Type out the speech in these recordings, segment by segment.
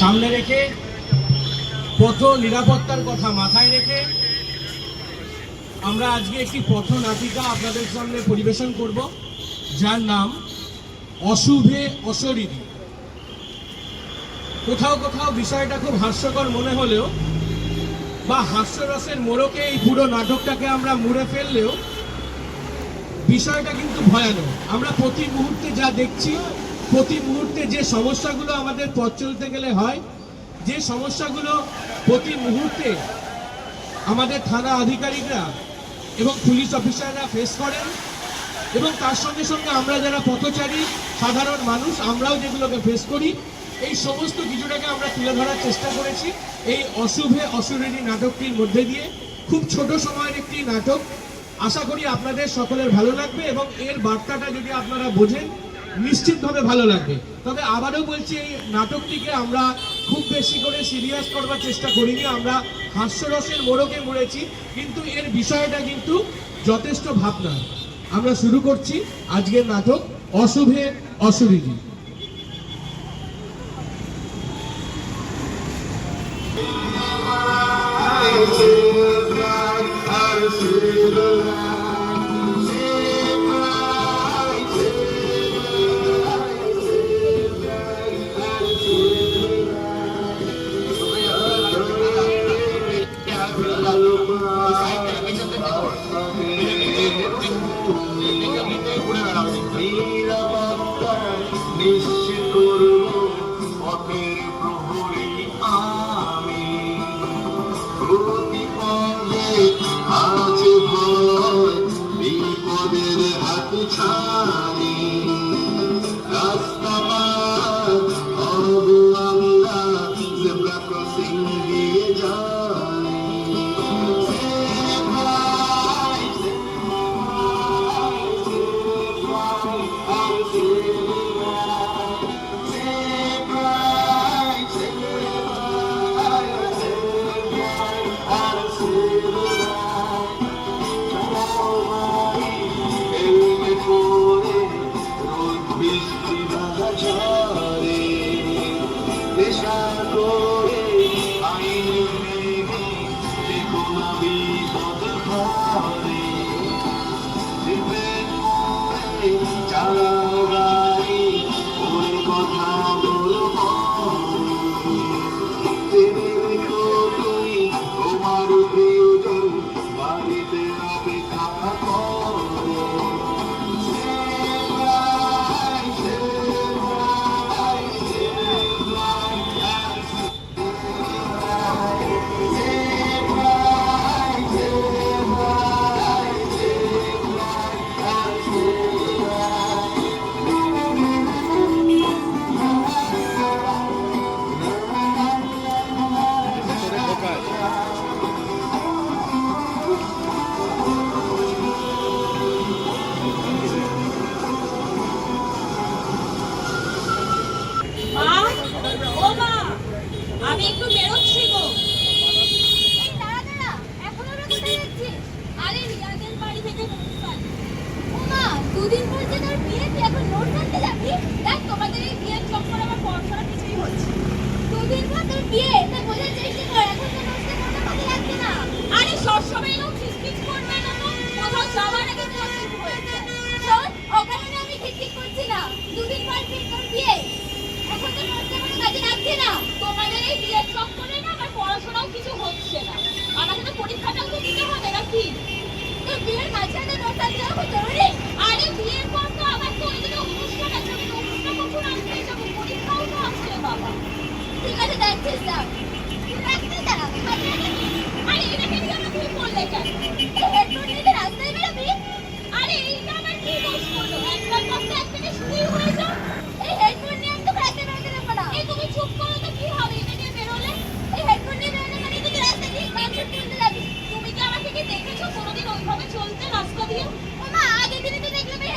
সামনে রেখে, পথ নিরাপত্তার কথা মাথায় রেখে আমরা আজকে একটি পথ নাটিকা আপনাদের সামনে পরিবেশন করব, যার নাম অশুভে অশরীরী। কোথাও কোথাও বিষয়টা খুব হাস্যকর মনে হলেও বা হাস্যরসের মোড়কে এই পুরো নাটকটাকে আমরা মুড়ে ফেললেও বিষয়টা কিন্তু ভয়ানক। আমরা প্রতি মুহূর্তে যা দেখছি প্রতি মুহূর্তে যে সমস্যাগুলো আমাদের পথ চলতে গেলে হয়, যে সমস্যাগুলো প্রতি মুহূর্তে আমাদের থানা আধিকারিকরা এবং পুলিশ অফিসাররা ফেস করেন এবং তার সঙ্গে সঙ্গে আমরা যারা পথচারী, সাধারণ মানুষ, আমরাও যেগুলোকে ফেস করি, এই সমস্ত কিছুটাকে আমরা তুলে ধরার চেষ্টা করেছি। এই অশুভে অসুরেরী নাটকটির মধ্যে দিয়ে। খুব ছোট সময়ের একটি নাটক। আশা করি আপনাদের সকলের ভালো লাগবে এবং এর বার্তাটা যদি আপনারা বোঝেন নিশ্চিতভাবে ভালো লাগবে। তবে আবারও বলছি, এই নাটকটিকে আমরা খুব বেশি করে সিরিয়াস করবার চেষ্টা করিনি। আমরা হাস্যরসের মোড়কে মরেছি কিন্তু এর বিষয়টা কিন্তু যথেষ্ট ভাবনা আমরা শুরু করছি আজকের নাটক অশুভে অশুরীজি নিশ্চিত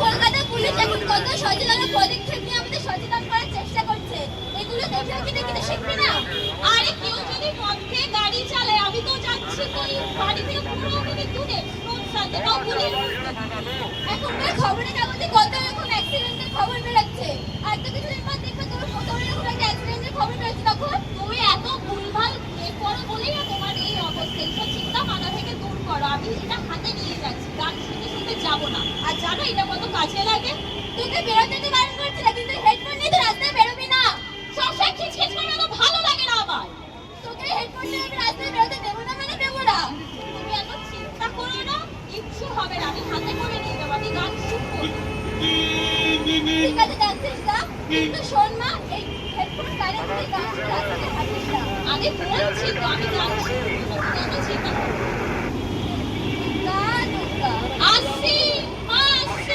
কলকাতা পুলিশ এখন কত সচেতনতা পদক্ষেপ নিয়ে আমাদের সচেতন করার চেষ্টা করছে? এগুলো দেখেও কি দেখে শিখবি না? আরে কেউ যদি পথ গাড়ি চালায়, আমি তো যাচ্ছি তো বাড়ি থেকে পুরো মিনিট দূরে তাও পুলিশ খবরের কাগজে কত রকম অ্যাক্সিডেন্টের খবর বেরোচ্ছে। আর তো কিছুদিন পর দেখবে তোমার কোথাও এরকম একটা অ্যাক্সিডেন্টের খবর বেরোচ্ছে। তখন তুমি এত ভুলভাল এ করো বলেই না তোমার এই অবস্থা। এইসব চিন্তা দূর করো, আমি এটা হাতে নিয়ে যাচ্ছি। গান শুনতে শুনতে যাব না। আর জানো এটা কত কাজে লাগে? তোকে বেরোতে তো বারণ করছি না, কিন্তু হেডফোন নিয়ে তো রাস্তায় বেরোবি না। সবসময় খিচখিচ করে তো ভালো লাগে না আমার। তোকে হেডফোন নিয়ে আমি রাস্তায় বেরোতে দেবো না মানে দেবো না। তুমি এত চিন্তা করো না, কিচ্ছু হবে না। আমি হাতে করে নিয়ে যাব, আমি গান শুনব ঠিক আছে, যাচ্ছিস না? কিন্তু শোন মা, এই হেডফোন কানে তুই গান শুনে রাস্তাতে হাঁটিস না। আমি বলছি তো, আমি গান শুনব তুমি চিন্তা করো না। না দুর্গা আসছি মা আসছি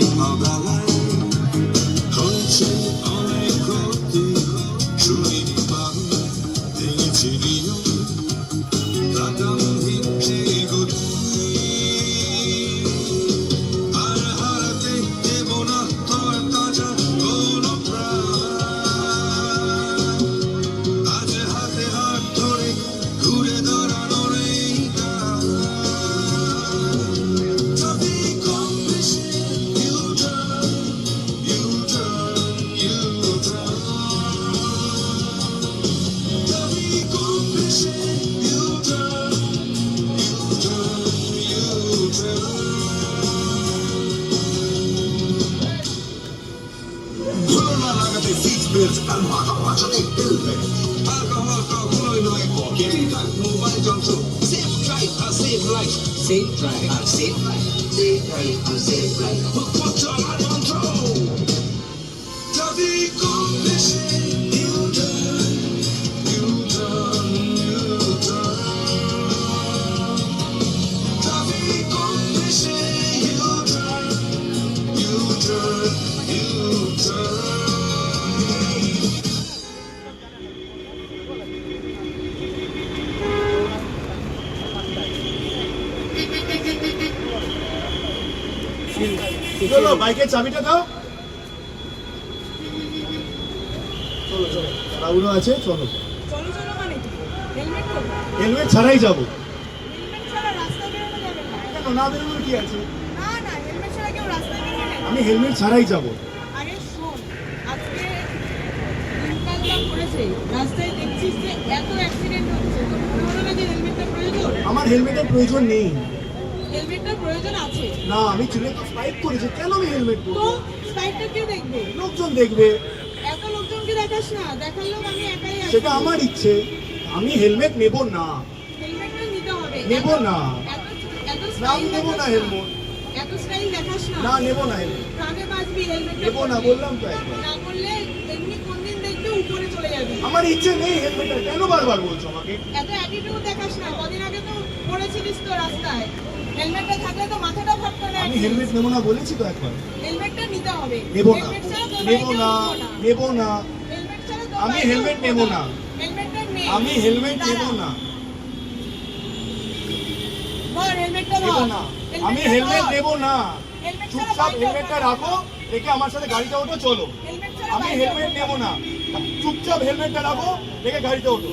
of the life. right, sit right, and sit right, sit right, and sit right. Put your hand on throw. David, come চলো বাইকের চাবিটা দাও। চলো চলো। তাড়াহুড়ো আছে চলো। চলো মানে হেলমেট ছাড়াই যাব। হেলমেট না। বেরোনোর কি আছে? হেলমেট আমি হেলমেট ছাড়াই যাব। আমার হেলমেটের প্রয়োজন নেই। হেলমেটটার প্রয়োজন আছে? না আমি চুলে তো স্পাইপ করেছি কেন আমি হেলমেট তো পরবো সাইডটা কে দেখবে? লোকজন দেখবে। এত লোকজনকে দেখাস না দেখার লোক আমি একাই আছি। সেটা আমার ইচ্ছে। আমি হেলমেট নেব না। হেলমেটটা নিতে হবে। নেব না। এত না আমি নেব না হেলমেট। এত স্টাইল দেখাস না। না নেব না হেলমেট। কানে বাজবি হেলমেট নেব না বললাম তো একবার। না করলে এমনি কোন দিন দেখবি উপরে চলে যাবি। আমার ইচ্ছে নেই হেলমেটটা। কেন বারবার বলছো আমাকে? এত অ্যাটিটিউড দেখাস না। কদিন আগে তো পড়েছিলিস তো রাস্তায়। হেলমেটটা থাকলে তো মাথাটা ফাট করে আমি হেলমেট নেব না বলেছি তো একবার। হেলমেটটা নিতে হবে। নেব না। নেব না। নেব না। আমি হেলমেট নেব না। আমি হেলমেট নেব না। না। আমি হেলমেট। নেব না। চুপচাপ হেলমেটটা রাখো। রেখে আমার সাথে গাড়িতে ওঠো চলো। আমি হেলমেট নেব না। চুপচাপ হেলমেটটা রাখো। রেখে গাড়িতে ওঠো।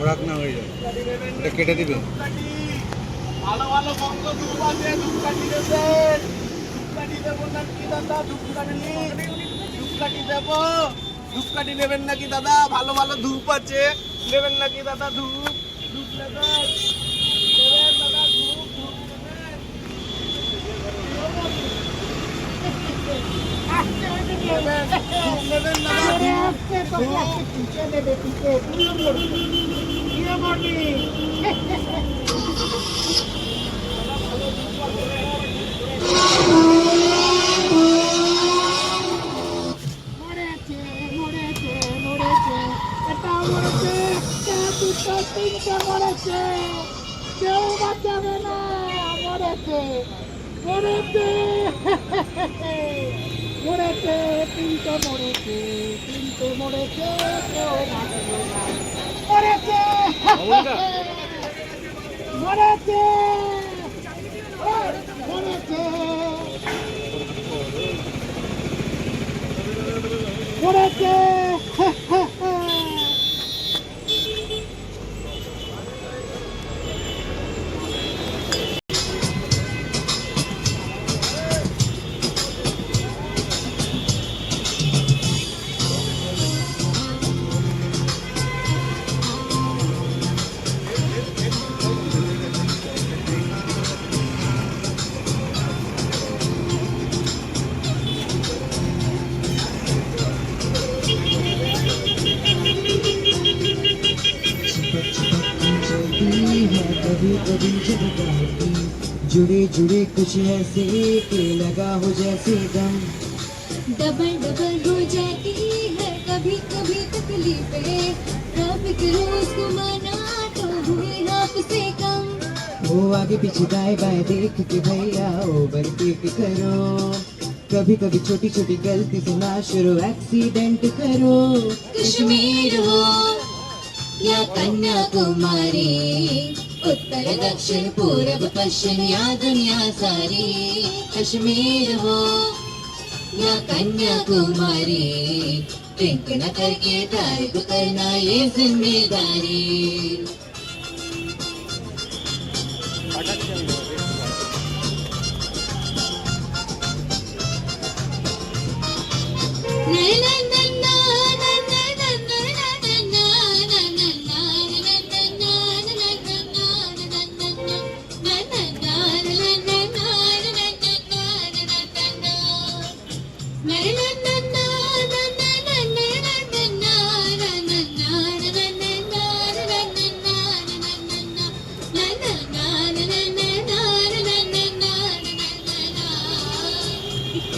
খোরাক না হয়ে যায় এটা কেটে দিবে ভালো ভালো বন্ধ ধূপ আছে ধূপকাঠি দেবেন ধূপকাঠি দেবো নাকি দাদা ধূপকাঠি ধূপকাঠি দেবো ধূপকাঠি নেবেন নাকি দাদা ভালো ভালো ধূপ আছে নেবেন নাকি দাদা ধূপ ধূপ নেবেন নেবেন দাদা ধূপ ধূপ নেবেন নেবেন ধূপ নেবেন দাদা ধূপ তিনটে মরেছে কেউ বাঁচাবে না মরেছে মরেছে মরেছে তিনটে মরেছে তিনটে মরেছে কেউ বাঁচবে না মরেছে মরেছে মরেছে মরেছে जुड़े कुछ ऐसे के लगा हो जैसे दम डबल डबल हो जाती है कभी कभी तकलीफें। रूल्स को माना तो हुए हाफ़ से कम। वो आगे पीछे दाएँ बाएँ देख के भैया ओवरटेक करो कभी कभी छोटी छोटी गलती से ना शुरू एक्सीडेंट करो। कश्मीर हो या कन्याकुमारी उत्तर दक्षिण पूर्व पश्चिम या दुनिया सारी, कश्मीर हो या कन्याकुमारी। टिंक न करके तारीफ़ करना ये ज़िम्मेदारी।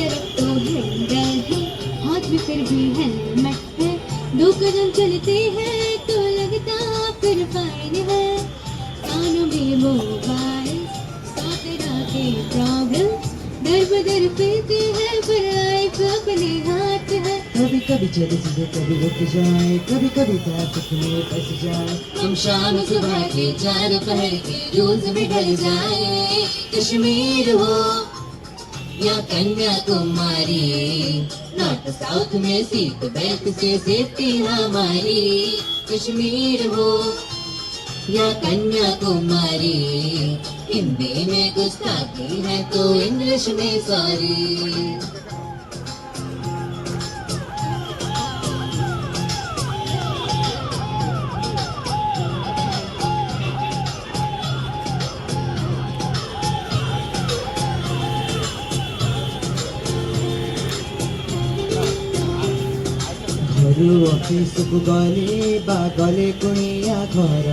तरफ़ तो हैंडल है हाथ में फिर भी हेलमेट है दो कदम चलते हैं तो लगता फिर फाइन है। कानों में मोबाइल सौ के प्रॉब्लम्स दर बदर फिरते हैं पर लाइफ अपने हाथ है। कभी कभी चले सीधे कभी रुक जाए। कभी कभी ट्रैफ़िक में फंस जाए। हम शाम सुबह के चार पहर के रूल्स में ढल जाए। कश्मीर हो या कन्याकुमारी नॉर्थ साउथ में सीट बेल्ट से सेफ्टी हमारी। कश्मीर हो या कन्याकुमारी हिंदी में गुस्ताखी है तो इंग्लिश में सॉरी রুয়াকি সুখ গলে বা গলে কুণিয়া ঘর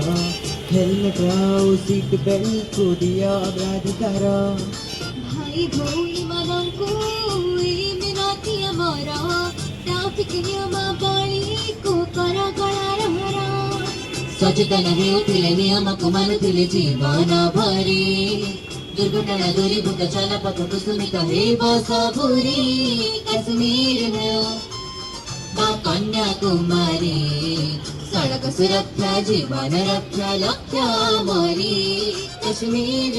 হেলমেট ও সিট বেল্ট কুদিয়া অগ্রাধিকার ভাই ভৌণী মানঙ্কু মিনতি আমার ট্রাফিক নিয়ম বলিকু কর গଳାর হর সচেতন হেউথিলে নিয়মকু মানুথিলে জীবন ভরি दुर्घटना दूरी भूत चाल पथ कुसुमित हे बस भूरी कश्मीर में कन्याकुमारी सड़क सुरक्षा जीवन रक्षा लक्ष्य मोरी। कश्मीर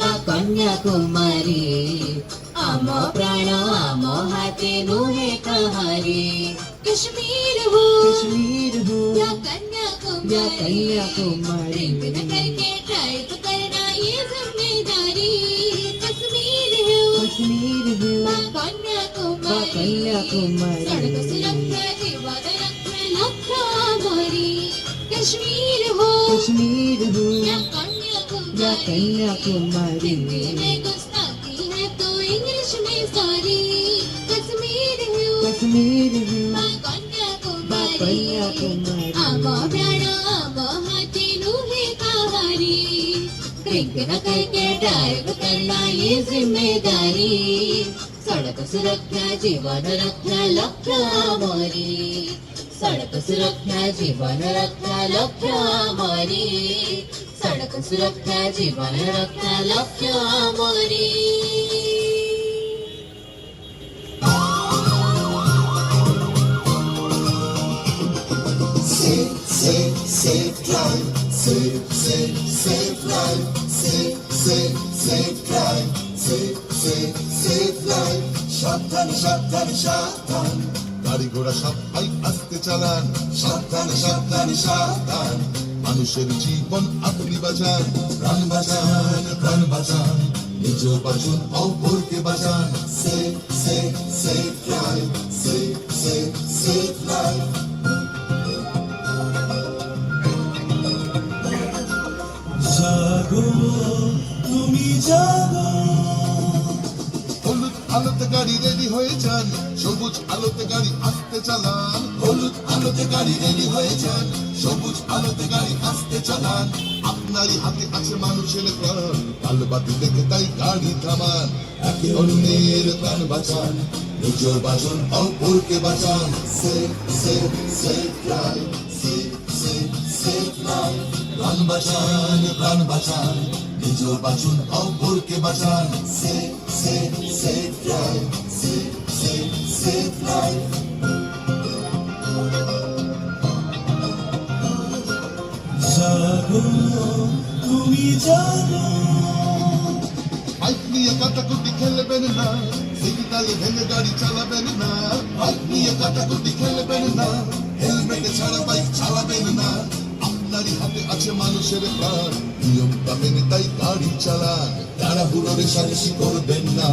मा कन्याकुमारी। आम प्राण आम हाथे नुहे कहारी। कश्मीर हो कश्मीर हो या कन्याकुमारी। या कश्मीर हो कश्मीर हो कन्याकुमारी। कन्याकुमारी। कश्मीर हो। कश्मीर हो। या या कन्याकुमारी। कन्याकुमारी हिंदी में गुस्ताखी है तो इंग्लिश में सॉरी। कश्मीर हो। कश्मीर हो। वा वा कन्याकुमारी कन्याकुमारी। आम प्राण आम हाथी नुहे कहारी ड्रिंक न करके ड्राइव करना ये ज़िम्मेदारी। सड़क सुरक्षा जीवन रक्षा लक्ष्य मोरी सड़क सुरक्षा जीवन रक्षा लक्ष्य हमारी सड़क सुरक्षा जीवन रक्षा लक्ष्य हमारी Safe, safe, safe drive. Safe, safe, safe life. মানুষের জীবন আপনি বাঁচান প্রাণ বাঁচান প্রাণ বাঁচান। নিজ বাঁচুন দেখে তাই গাড়ি থামান একে অন্যের প্রাণ বাঁচান, নিজ বাঁচন অপরকে বাঁচান। Safe safe safe life, safe safe safe life. প্রাণ বাঁচান প্রাণ বাঁচান, নিজ বাঁচুন অপরকে বাঁচান। Safe safe safe life, safe safe safe life. তুমি জাগো। বাইক নিয়ে কাটাকুটি খেলবেন না। সিগনালে ভেঙে গাড়ি চালাবেন না। বাইক নিয়ে কাটাকুটি খেলবেন না। হেলমেটে ছাড়া বাইক চালাবেন না। আপনারই হাতে আছে মানুষের প্রাণ। নিয়মটা মেনে তাই গাড়ি চালান। তাড়াহুড়ো রেশারেশি করবেন না।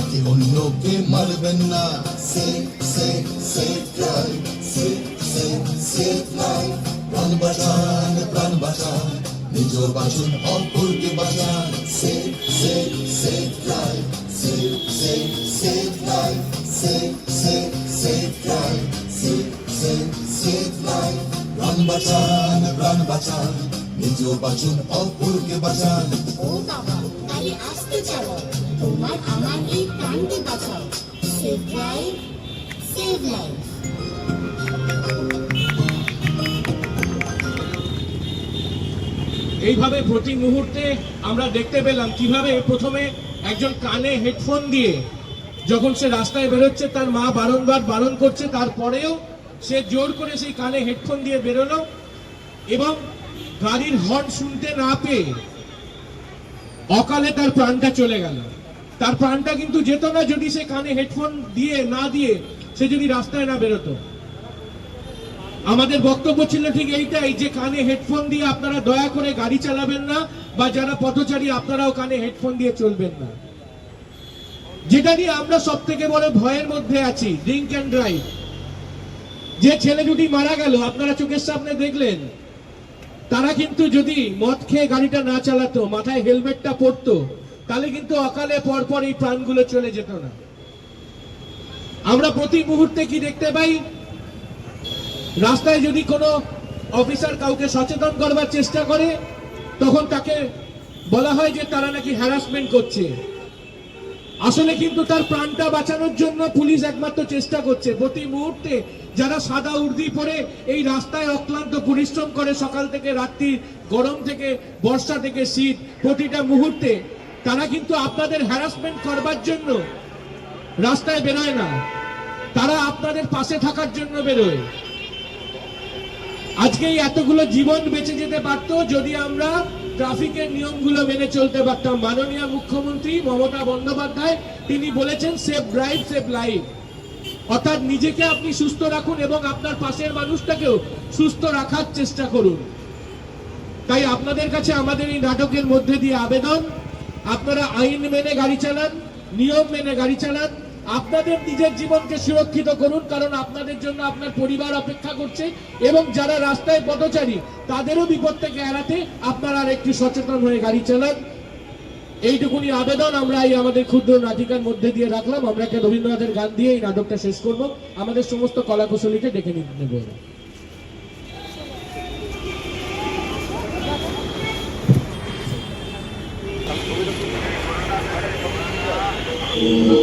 একে অন্যকে মারবেন না। Safe safe safe drive safe safe safe life বাঁচান। নিজ বাঁচুন অপরকে বাঁচান safe safe safe life safe safe safe life safe safe safe life safe safe safe life প্রাণ বাঁচান প্রাণ বাঁচান। নিজ বাঁচুন অপরকে বাঁচান ও বাবা গাড়ি আসতে চালাও তোমার আমার এই প্রাণকে বাঁচাও। Save life save life. এইভাবে প্রতি মুহূর্তে আমরা দেখতে পেলাম কীভাবে প্রথমে একজন কানে হেডফোন দিয়ে যখন সে রাস্তায় বেরোচ্ছে, তার মা বারংবার বারণ করছে, তারপরেও সে জোর করে সেই কানে হেডফোন দিয়ে বেরোলো এবং গাড়ির হর্ন শুনতে না পেয়ে অকালে তার প্রাণটা চলে গেল। তার প্রাণটা কিন্তু যেত না যদি সে কানে হেডফোন দিয়ে না দিয়ে সে যদি রাস্তায় না বেরোতো। আমাদের বক্তব্য ছিল ঠিক এইটাই যে কানে হেডফোন দিয়ে আপনারা দয়া করে গাড়ি চালাবেন না বা যারা পথচারী আপনারাও কানে হেডফোন দিয়ে চলবেন না। যেটা নিয়ে আমরা সব থেকে বড় ভয়ের মধ্যে আছি ড্রিঙ্ক অ্যান্ড ড্রাইভ যে ছেলে দুটি মারা গেল, আপনারা চোখের সামনে দেখলেন। তারা কিন্তু যদি মদ খেয়ে গাড়িটা না চালাতো, মাথায় হেলমেটটা পরতো, তাহলে কিন্তু অকালে পরপর এই প্রাণগুলো চলে যেত না। আমরা প্রতি মুহূর্তে কি দেখতে পাই? রাস্তায় যদি কোনো অফিসার কাউকে সচেতন করবার চেষ্টা করে, তখন তাকে বলা হয় যে তারা নাকি হ্যারাসমেন্ট করছে। আসলে কিন্তু তার প্রাণটা বাঁচানোর জন্য পুলিশ একমাত্র চেষ্টা করছে। প্রতি মুহূর্তে যারা সাদা উর্দি পরে এই রাস্তায় অক্লান্ত পরিশ্রম করে, সকাল থেকে রাত্রি, গরম থেকে বর্ষা থেকে শীত, প্রতিটা মুহূর্তে তারা কিন্তু আপনাদের হ্যারাসমেন্ট করবার জন্য রাস্তায় বেরোয় না। তারা আপনাদের পাশে থাকার জন্য বেরোয়। আজকে এতগুলো জীবন বেঁচে যেতে পারত যদি আমরা ট্রাফিকের নিয়মগুলো মেনে চলতে পারতাম। মাননীয় মুখ্যমন্ত্রী মমতা বন্দ্যোপাধ্যায়, তিনি বলেছেন সেফ ড্রাইভ সেফ লাইফ অর্থাৎ নিজেকে আপনি সুস্থ রাখুন এবং আপনার পাশের মানুষটাকেও সুস্থ রাখার চেষ্টা করুন। তাই আপনাদের কাছে আমাদের এই নাটকের মধ্যে দিয়ে আবেদন, আপনারা আইন মেনে গাড়ি চালান, নিয়ম মেনে গাড়ি চালান আপনাদের নিজের জীবনকে সুরক্ষিত করুন, কারণ আপনাদের জন্য আপনার পরিবার অপেক্ষা করছে এবং যারা রাস্তায় পথচারী, তাদেরও বিপদ থেকে এড়াতে আপনারা আর একটু সচেতন হয়ে গাড়ি চালান। এইটুকুনি আবেদন আমরা এই আমাদের ক্ষুদ্র নাটিকার মধ্যে দিয়ে রাখলাম। আমরা একটা রবীন্দ্রনাথের গান দিয়ে এই নাটকটা শেষ করব? আমাদের সমস্ত কলাকুশলীকে ডেকে নেব Ooh.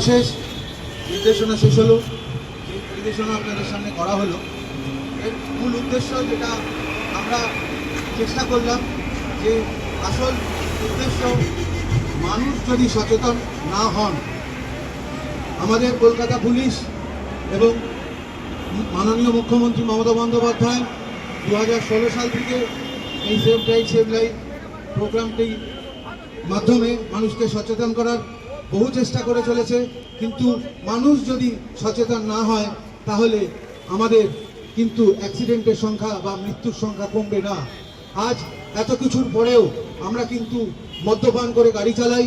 সর্বশেষ নির্দেশনা শেষ হলো। নির্দেশনা আপনাদের সামনে করা হলো। এর মূল উদ্দেশ্য যেটা আমরা চেষ্টা করলাম, যে আসল উদ্দেশ্য মানুষ যদি সচেতন না হন, আমাদের কলকাতা পুলিশ এবং মাননীয় মুখ্যমন্ত্রী মমতা বন্দ্যোপাধ্যায় দু হাজার ষোলো সাল থেকে এই সেভ ড্রাইভ, সেভ লাইফ প্রোগ্রামটি মাধ্যমে মানুষকে সচেতন করার বহু চেষ্টা করে চলেছে, কিন্তু মানুষ যদি সচেতন না হয়, তাহলে আমাদের কিন্তু অ্যাক্সিডেন্টের সংখ্যা বা মৃত্যুর সংখ্যা কমবে না। আজ এত কিছুর পরেও আমরা কিন্তু মদ্যপান করে গাড়ি চালাই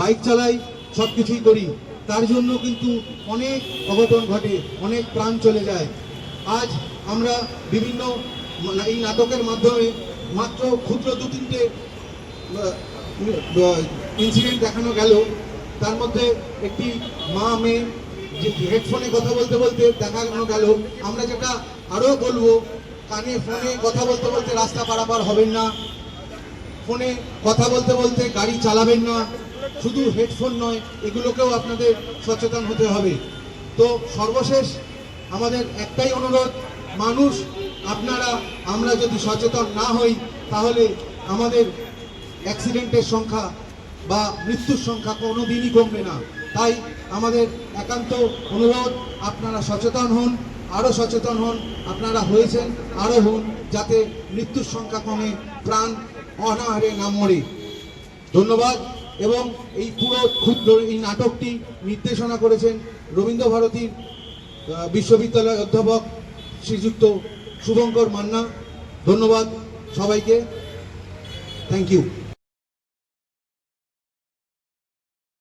বাইক চালাই সব কিছুই করি। তার জন্য কিন্তু অনেক অঘটন ঘটে, অনেক প্রাণ চলে যায়। আজ আমরা বিভিন্ন এই নাটকের মাধ্যমে মাত্র ক্ষুদ্র দু তিনটে ইনসিডেন্ট দেখানো গেল। তার মধ্যে একটি মা মেয়ে, যে হেডফোনে কথা বলতে বলতে দেখানো গেল আমরা যেটা আরও বলব, কানে ফোনে কথা বলতে বলতে রাস্তা পারাপার হবেন না। ফোনে কথা বলতে বলতে গাড়ি চালাবেন না। শুধু হেডফোন নয়, এগুলোকেও আপনাদের সচেতন হতে হবে। তো সর্বশেষ আমাদের একটাই অনুরোধ, মানুষ, আপনারা, আমরা যদি সচেতন না হই, তাহলে আমাদের অ্যাক্সিডেন্টের সংখ্যা বা মৃত্যুর সংখ্যা কোনো দিনই কমবে না। তাই আমাদের একান্ত অনুরোধ, আপনারা সচেতন হন, আরও সচেতন হন, আপনারা হয়েছেন, আরও হন, যাতে মৃত্যুর সংখ্যা কমে, প্রাণ অনাহারে না মরে। ধন্যবাদ। এবং এই পুরো ক্ষুদ্র এই নাটকটি নির্দেশনা করেছেন রবীন্দ্র ভারতীর বিশ্ববিদ্যালয়ের অধ্যাপক শ্রীযুক্ত শুভঙ্কর মান্না। ধন্যবাদ সবাইকে। Thank you